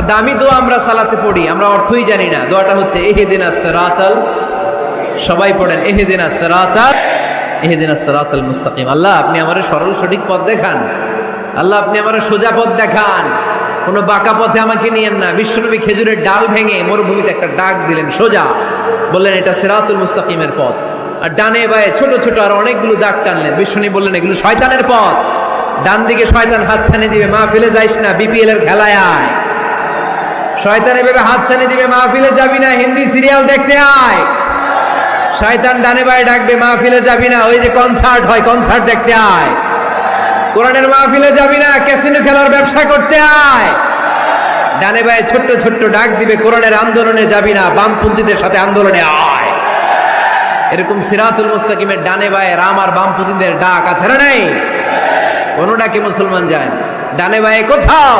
একটা দামি দোয়া আমরা সালাতে পড়ি, আমরা অর্থই জানি না। দোয়াটা হচ্ছে, এহেদিন আসরাতাল সবাই পড়েন, এহেদিন আসরাতাল এহেদিন আসরাতাল মুস্তাকিম। আল্লাহ, আপনি আমার সরল সঠিক পথ দেখান। আল্লাহ, আপনি আমার সোজা পথ দেখান। কোনো বাঁকা পথে আমাকে নিয়েন না। বিশ্বনবী খেজুরের ডাল ভেঙে মরুভূমিতে একটা ডাক দিলেন, সোজা। বললেন, এটা সেরাতুল মুস্তাকিমের পথ। আর ডানে বায়ে ছোট ছোট আর অনেকগুলো দাগ টানলেন। বিশ্বনী বললেন, এগুলো শয়তানের পথ। ডান দিকে শয়তান হাত ছানি দিবে, মা, ফেলে যাইস না বিপিএল এর খেলায় আয়। শয়তান এভাবে হাত ছানি দিবে, মাহফিলে যাবি না, হিন্দি সিরিয়াল দেখতে আয়। শয়তান ডানে বায়ে ডাকবে, মাহফিলে যাবি না, ওই যে কনসার্ট হয় কনসার্ট দেখতে আয়। কোরআনের মাহফিলে যাবি না ক্যাসিনো খেলার ব্যবসা করতে আয়। ডানে বায়ে ছোট্ট ছোট্ট ডাক দিবে, কোরআনের আন্দোলনে যাবি না, বামপন্থীদের সাথে আন্দোলনে আয়। এরকম সিরাতুল মুস্তাকিমের ডানে বায়ে রাম আর বামপন্থীদের ডাক আছে না নেই? কোনো ডাকে মুসলমান যায় না? ডানে বায়ে কোথাও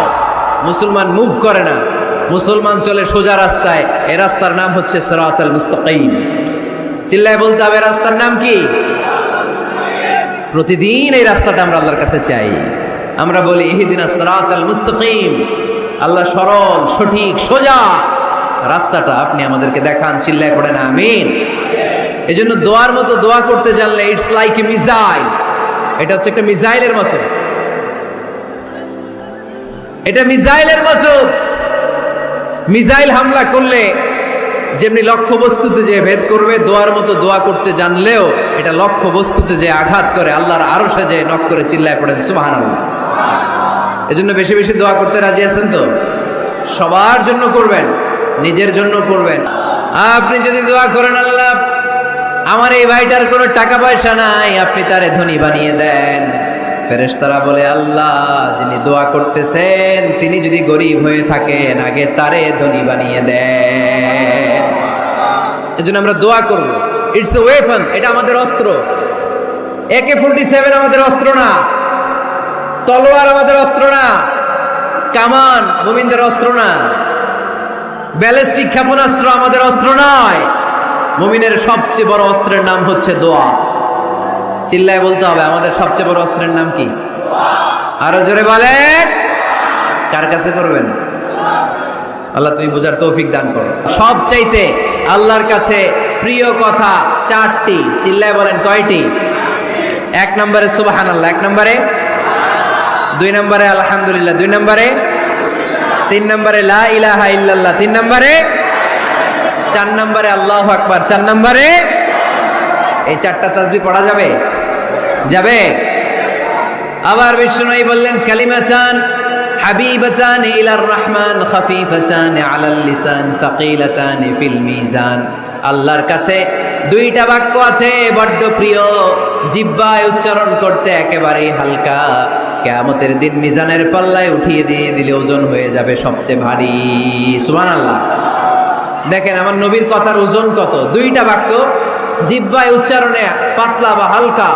মুসলমান মুভ করে না। মুসলমান চলে সোজা রাস্তায়, এ রাস্তার নাম হচ্ছে সিরাতুল মুস্তাকিম। চিল্লায় বলতে হবে রাস্তার নাম কি? প্রতিদিন এই রাস্তাটা আমরা আল্লাহর কাছে চাই। আমরা বলি, ইহিদিনা সিরাতাল মুস্তাকিম। আল্লাহ সরল, সঠিক, সোজা রাস্তাটা আপনি আমাদেরকে দেখান, চিল্লায় পড়েন, আমিন। এই জন্য দোয়ার মতো দোয়া করতে জানলে ইটস লাইক এ মিসাইল এটা হচ্ছে একটা মিসাইলের মতো। এটা মিসাইলের মতো। মিসাইল হামলা করলে যেমনি লক্ষ্য বস্তুতে যে ভেদ করবে, দোয়ার মতো দোয়া করতে জানলেও এটা লক্ষ্য বস্তুতে যে আঘাত করে, আল্লাহর আরও সাজে নক করে চিল্লায় পড়েন সুবাহান এজন্য বেশি বেশি দোয়া করতে রাজি আছেন তো? সবার জন্য করবেন, নিজের জন্য করবেন। আপনি যদি দোয়া করেন, আল্লাহ, আমার এই ভাইটার কোনো টাকা পয়সা নাই, আপনি তারে ধনী বানিয়ে দেন। ফেরেশতারা বলে, আল্লাহ, যিনি দোয়া করতেছেন, তিনি যদি গরিব হয়ে থাকেন, আগে তারে ধনী বানিয়ে দেন। এজন্য আমরা দোয়া করব। ইটস এ ওয়েপন এটা আমাদের অস্ত্র। একে ফোর্টি সেভেন আমাদের অস্ত্র না। তলোয়ার আমাদের অস্ত্র না। কামান মুমিনদের অস্ত্র না। ব্যালিস্টিক ক্ষেপণাস্ত্র আমাদের অস্ত্র নয়। মুমিনের সবচেয়ে বড় অস্ত্রের নাম হচ্ছে দোয়া। চিল্লায় বলতে হবে, আমাদের সবচেয়ে বড় অস্ত্রের নাম কি? আরও জোরে বলে কার কাছে করবেন? আল্লাহ, তুমি বোঝার তৌফিক দান করো। সব চাইতে আল্লাহর কাছে প্রিয় কথা চারটি। চিল্লায় বলেন, কয়টি? এক নম্বরে সুবাহান আল্লাহ এক নম্বরে? দুই নম্বরে আলহামদুলিল্লাহ, দুই নম্বরে? তিন নম্বরে লা ইলাহা ইল্লাল্লাহ, তিন নম্বরে? চার নম্বরে আল্লাহ আকবার, চার নম্বরে? এই চারটা তাসবি পড়া যাবে? যাবে? আবার বিষ্ণুই বললেন কালিমাচান হাবিবাচান ইলার রহমান খাফিফাচান আলাল লিসান, সাকিলাতান ফিল মিজান। আল্লাহর কাছে দুইটা বাক্য আছে, বড্ড প্রিয়। জিব্বায় উচ্চারণ করতে একেবারেই হালকা। কেয়ামতের দিন মিজানের পাল্লায় উঠিয়ে দিয়ে দিলে ওজন হয়ে যাবে সবচেয়ে ভারী। সুমান আল্লাহ দেখেন, আমার নবীর কথার ওজন কত? দুইটা বাক্য, জিব্বায় উচ্চারণে পাতলা বা হালকা।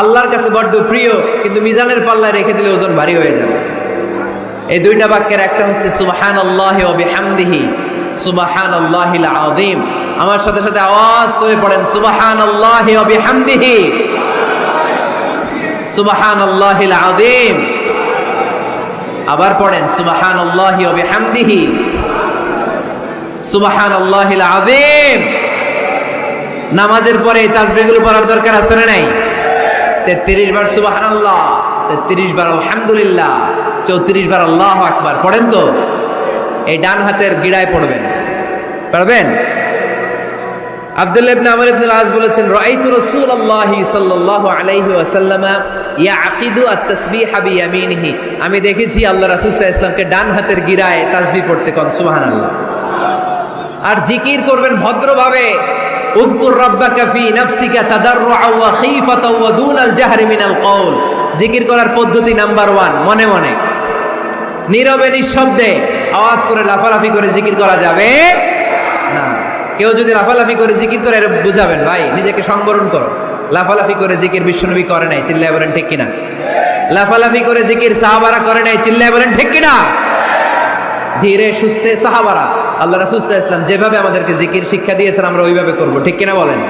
আল্লাহর কাছে বড্ড প্রিয়, কিন্তু মিজানের পাল্লায় রেখে দিলে ওজন ভারী হয়ে যাবে। এই দুইটা বাক্যের একটা হচ্ছে সুবাহান আল্লাহ হামদিহি সুবাহান আল্লাহিল আদিম আমার সাথে সাথে আওয়াজ তুলে পড়েন সুবাহান আল্লাহ হামদিহি সুবাহান আল্লাহিল আদিম আবার পড়েন সুবাহান আল্লাহ হামদিহি সুবাহান আল্লাহিল আদিম নামাজের পরে এই তাসবিগুলো পড়ার দরকার আছে নাই? তেত্রিশ বার সুবাহান আল্লাহ তেত্রিশ বার আলহামদুলিল্লাহ, চৌত্রিশ বার আল্লাহ আকবার, পড়েন তো? এই ডান হাতের গিড়ায় পড়বেন। পারবেন আব্দুল্লাহ ইবনে আমর ইবনে বলেছেন, রাআইতু রাসূলুল্লাহি সাল্লাল্লাহু আলাইহি ইয়াকিদু আত-তাসবিহ বিয়ামিনিহি। আমি দেখেছি আল্লাহ রাসূল সাল্লাল্লাহু আলাইহি ডান হাতের গিরায় তাসবিহ পড়তে কোন, সুবহানাল্লাহ। আর জিকির করবেন ভদ্রভাবে। উযকুর রাব্বাকা ফি নাফসিকা তাদাররুআ ওয়া খীফাতা ওয়া দুনাল জাহরি মিনাল কওল। জিকির করার পদ্ধতি নাম্বার ওয়ান, মনে মনে। নীরবে নিঃশব্দে আওয়াজ করে লাফালাফি করে জিকির করা যাবে না। কেউ যদি লাফালাফি করে জিকির করে এটা বুঝাবেন, ভাই, নিজেকে সংবরণ করো। লাফালাফি করে জিকির বিশ্বনবী করে নাই, চিল্লায় বলেন, ঠিক কিনা? লাফালাফি করে জিকির সাহাবারা করে নাই, চিল্লায় বলেন, ঠিক কিনা? ধীরে সুস্থে সাহাবারা আল্লাহ ইসলাম যেভাবে আমাদেরকে জিকির শিক্ষা দিয়েছেন, আমরা ওইভাবে করব। ঠিক কিনা বলেন?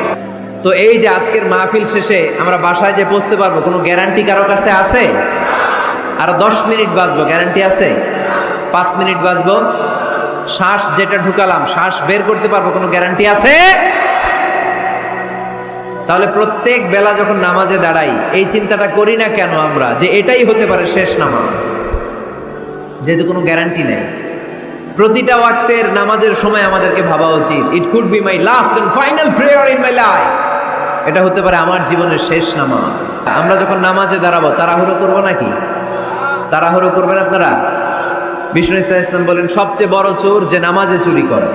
তো এই যে আজকের মাহফিল শেষে আমরা বাসায় যে পৌঁছতে পারব, কোনো গ্যারান্টি কারও কাছে আছে? আরও দশ মিনিট বাঁচবো গ্যারান্টি আছে? পাঁচ মিনিট বাঁচবো। শ্বাস যেটা ঢুকালাম, শ্বাস বের করতে পারব, কোনো গ্যারান্টি আছে? তাহলে প্রত্যেক বেলা যখন নামাজে দাঁড়াই, এই চিন্তাটা করি না কেন আমরা? যে এটাই হতে পারে শেষ নামাজ। যেহেতু কোনো গ্যারান্টি নেই। প্রতিটা ওয়াক্তের নামাজের সময় আমাদেরকে ভাবা উচিত। It could be my last and final prayer in my life এটা হতে পারে আমার জীবনের শেষ নামাজ। আমরা যখন নামাজে দাঁড়াবো, তাড়াহুড়ো করব নাকি? তাড়াহুড়ো করবেন আপনারা? বিষ্ণু ইসা ইসলাম বলেন, সবচেয়ে বড় চোর যে নামাজে চুরি করে।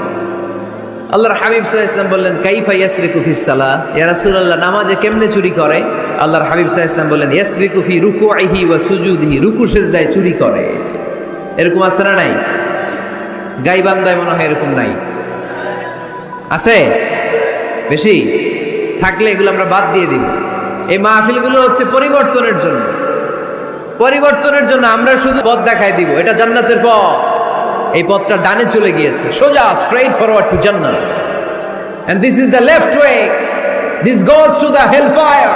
আল্লাহর হাবিব সাহা ইসলাম বললেন, কাইফা ইয়াসরি কুফিস সালা ইয়া আল্লাহ নামাজে কেমনে চুরি করে? আল্লাহর হাবিব সাহা ইসলাম বললেন ইয়াসরি কুফি রুকুআহি ওয়া সুজুদিহি, রুকু সেজদায় চুরি করে। এরকম আছে না নাই? গাইবান্দায় মনে হয় এরকম নাই। আছে? বেশি? থাকলে এগুলো আমরা বাদ দিয়ে দিব এই মাহফিলগুলো হচ্ছে পরিবর্তনের জন্য। পরিবর্তনের জন্য আমরা শুধু পথ দেখাই দিব। এটা জান্নাতের পথ। এই পথটা ডানে চলে গিয়েছে। সোজা স্ট্রেইট ফরওয়ার্ড টু জান্নাত and this is the left way this goes to the hell fire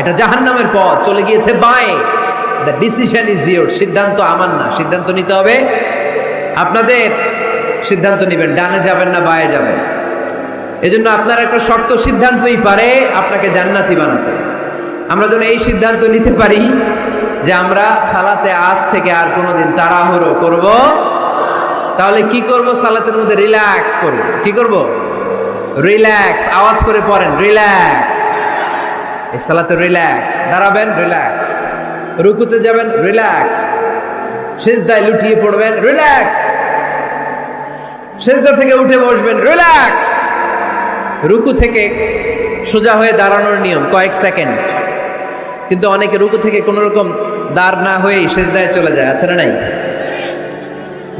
এটা জাহান্নামের পথ। চলে গিয়েছে বাঁয়ে। দ্য ডিসিশন ইজ ইয়োর সিদ্ধান্ত আমার না। সিদ্ধান্ত নিতে হবে আপনাদের সিদ্ধান্ত নেবেন, ডানে যাবেন না বায়ে যাবেন। এজন্য আপনার একটা শক্ত সিদ্ধান্তই পারে আপনাকে জান্নাতি বানাতে। আমরা যেন এই সিদ্ধান্ত নিতে পারি যে আমরা সালাতে আজ থেকে আর কোনোদিন তাড়াহুড়ো করব। তাহলে কি করব? সালাতের মধ্যে রিল্যাক্স করব। কি করব? রিল্যাক্স, আওয়াজ করে পড়েন, রিল্যাক্স। এই সালাতে রিল্যাক্স, দাঁড়াবেন, রিল্যাক্স। রুকুতে যাবেন, রিল্যাক্স। সেজদায় লুটিয়ে পড়বেন রিল্যাক্স সেজদা থেকে উঠে বসবেন রিল্যাক্স রুকু থেকে সোজা হয়ে দাঁড়ানোর নিয়ম, কয়েক সেকেন্ড। কিন্তু অনেকে রুকু থেকে কোনো রকম দাঁড় না হয়েই সেজদায় চলে যায়, আছে না নাই?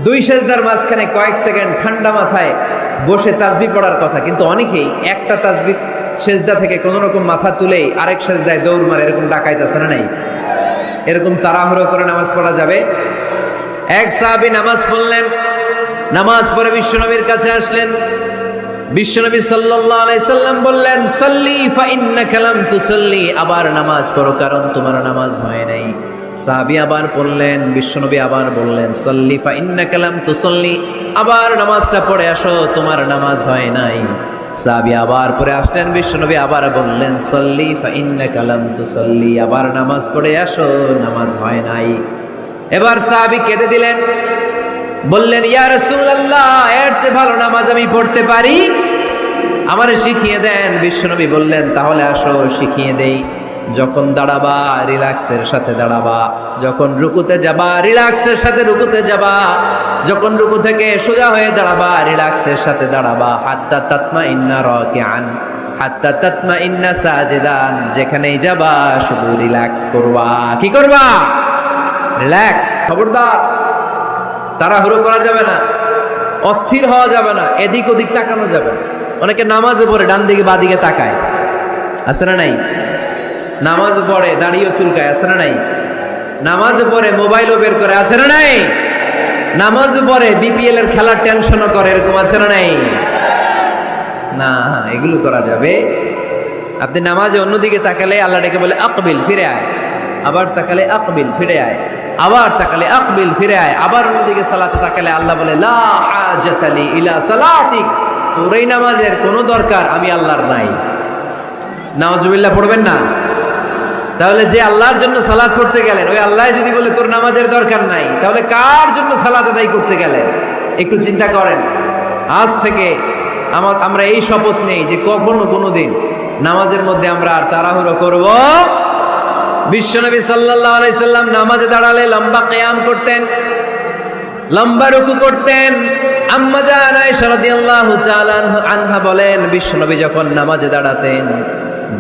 দুই সেজদার মাঝখানে কয়েক সেকেন্ড ঠান্ডা মাথায় বসে তাজবি পড়ার কথা, কিন্তু অনেকেই একটা তাসবি সেজদা থেকে কোনো রকম মাথা তুলেই আরেক সেজদায় দৌড় মারে, এরকম ডাকাইতেছে না নাই? এরকম তাড়াহুড়ো করে নামাজ পড়া যাবে এক সাহাবি নামাজ পড়লেন, নামাজ পড়ে বিশ্বনবীর কাছে আসলেন। বিশ্বনবী সাল্লাম বললেন, সল্লি ফা ইন্নাকা লাম তুসাল্লি। আবার নামাজ পড়ো, কারণ তোমার নামাজ হয় নাই। সাহাবী আবার পড়লেন, বিশ্বনবী আবার বললেন, সল্লি ফা কালাম লাম তুসাল্লি। আবার নামাজটা পড়ে আসো, তোমার নামাজ হয় নাই। সাহাবী আবার পরে আসলেন, বিশ্বনবী আবার বললেন, সল্লি ফা কালাম লাম তুসাল্লি। আবার নামাজ পড়ে আসো, নামাজ হয় নাই। এবার সাহাবী কেঁদে দিলেন। বললেন, ইয়া রাসূলুল্লাহ, এর চেয়ে ভালো নামাজ আমি পড়তে পারি? আমারে শিখিয়ে দেন, বিশ্বনবী বললেন, তাহলে আসো, শিখিয়ে দেই। যখন দাঁড়াবা, রিল্যাক্সের সাথে দাঁড়াবা। যখন রুকুতে যাবা, রিল্যাক্সের সাথে রুকুতে যাবা। যখন রুকু থেকে সোজা হয়ে দাঁড়াবা, রিল্যাক্সের সাথে দাঁড়াবা। হাত্তা তাতমা ইন্না রাকিআন, হাত্তা তাতমা ইন্না সাজিদান। যেখানেই যাবা, শুধু রিল্যাক্স করবা। কি করবা? রিল্যাক্স খবরদার, তাড়াহুড়ো করা যাবে না, অস্থির হওয়া যাবে না, এদিক ওদিক তাকানো যাবে। অনেকে নামাজে পড়ে, ডান দিকে, বা দিকে তাকায়। আছে না নাই? নামাজ পড়ে দাঁড়িয়ে চুলকায়, আছে না নাই? নামাজ পড়ে, মোবাইলও বের করে, আছে না নাই? নামাজ পড়ে, বিপিএল এর খেলার টেনশনও করে, এরকম আছে না নাই? না, এগুলো করা যাবে। আপনি নামাজে অন্যদিকে তাকালে আল্লাহ ডেকে বলে, আকবিল, ফিরে আয়। আবার তাকালে, আকবিল, ফিরে আয়। আবার তাকালে আকবিল ফিরে আয়, আবার অন্যদিকে সালাতে তাকালে আল্লাহ বলে, লা ইলা সালাতিক। তোর এই নামাজের কোনো দরকার আমি আল্লাহর নাই। নাওজুবিল্লাহ, পড়বেন না? তাহলে যে আল্লাহর জন্য সালাদ করতে গেলেন, ওই আল্লাহ যদি বলে, তোর নামাজের দরকার নাই, তাহলে কার জন্য সালাদ আদায় করতে গেলেন? একটু চিন্তা করেন। আজ থেকে আমার, আমরা এই শপথ নেই যে কখনো কোনোদিন নামাজের মধ্যে আমরা আর তাড়াহুড়ো করব বিশ্বনবী সাল্লাল্লাহু আলাইহি সাল্লাম নামাজে দাঁড়ালে লম্বা কিয়াম করতেন, লম্বা রুকু করতেন। আম্মা জান আয়েশা রাদিয়াল্লাহু তাআলা আনহা বলেন, বিশ্বনবী যখন নামাজে দাঁড়াতেন,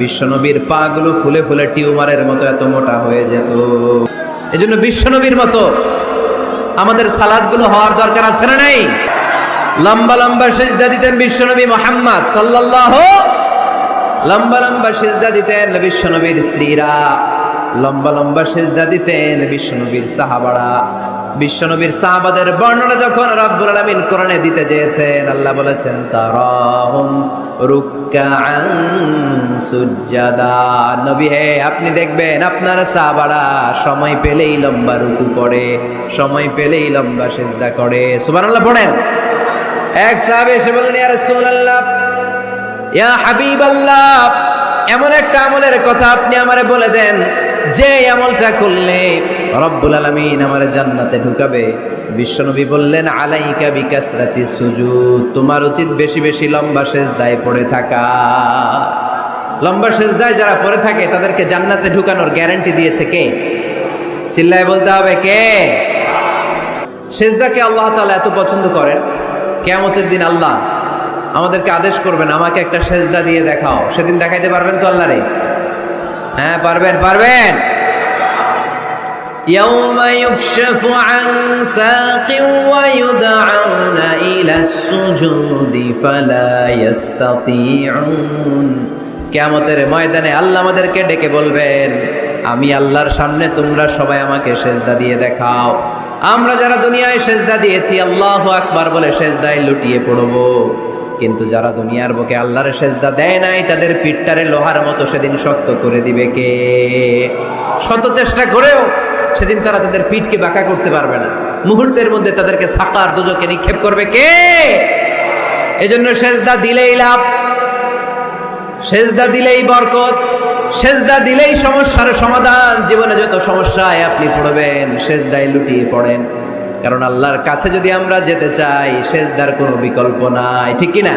বিশ্বনবীর পা গুলো ফুলে ফুলে টিউমারের মতো এত মোটা হয়ে যেত। এজন্য বিশ্বনবীর মতো আমাদের সালাদগুলো হওয়ার দরকার আছে না নাই? লম্বা লম্বা সেজদা দিতেন বিশ্বনবী মোহাম্মদ সাল্লাল্লাহু, লম্বা লম্বা সেজদা দিতেন বিশ্বনবীর স্ত্রীরা। লম্বা লম্বা সেজদা দিতেন বিশ্বনবীর সাহাবারা। বিশ্বনবীর সাহাবাদের বর্ণনা যখন রব্বুল আলামিন কোরআনে দিতে চেয়েছেন, আল্লাহ বলেছেন, তারাহুম রুকআন সুজ্জাদা। নবী, হে, আপনি দেখবেন আপনার সাহাবারা সময় পেলেই লম্বা রুকু করে, সময় পেলেই লম্বা সেজদা করে। সুবহানাল্লাহ, পড়েন। এক সাহাবী এসে বললেন, ইয়া রাসূলুল্লাহ, ইয়া হাবিবাল্লাহ, এমন একটা আমলের কথা আপনি আমারে বলে দেন যে আমলটা করলে রব্বুল আলামিন আমারে জান্নাতে ঢুকাবে। বিশ্বনবী বললেন, আলাইকা বিকাসরাতি সুজুদ। তোমার উচিত বেশি বেশি লম্বা সেজদায় পড়ে থাকা। লম্বা সেজদায় যারা পড়ে থাকে, তাদেরকে জান্নাতে ঢুকানোর গ্যারান্টি দিয়েছে কে? চিল্লায় বলতে হবে কে? সেজদাকে আল্লাহ তালা এত পছন্দ করেন, কেয়ামতের দিন আল্লাহ আমাদেরকে আদেশ করবেন, আমাকে একটা সেজদা দিয়ে দেখাও। সেদিন দেখাইতে পারবেন তো আল্লাহ রে হ্যাঁ পারবেন পারবেন يوم يكشف عن ساق ويدعون إلى السجود فلا يستطيعون কেয়ামতের ময়দানে আল্লাহ আমাদেরকে ডেকে বলবেন আমি আল্লাহর সামনে তোমরা সবাই আমাকে সেজদা দিয়ে দেখাও আমরা যারা দুনিয়ায় সেজদা দিয়েছি আল্লাহ আকবার বলে সেজদায় লুটিয়ে পড়বো কিন্তু যারা দুনিয়ার বুকে আল্লাহর সেজদা দেয় নাই, তাদের পিঠটারে লোহার মতো সেদিন শক্ত করে দিবে কে? শত চেষ্টা করেও সেদিন তারা তাদের পিঠকে বাঁকা করতে পারবে না। মুহূর্তের মধ্যে তাদেরকে সাকার দুজকে নিক্ষেপ করবে কে? এজন্য সেজদা দিলেই লাভ, সেজদা দিলেই বরকত, সেজদা দিলেই সমস্যার সমাধান। জীবনে যত সমস্যায় আপনি পড়বেন, সেজদায় লুটিয়ে পড়েন। কারণ আল্লাহর কাছে যদি আমরা যেতে চাই সেজদার কোনো বিকল্প নাই ঠিক কি না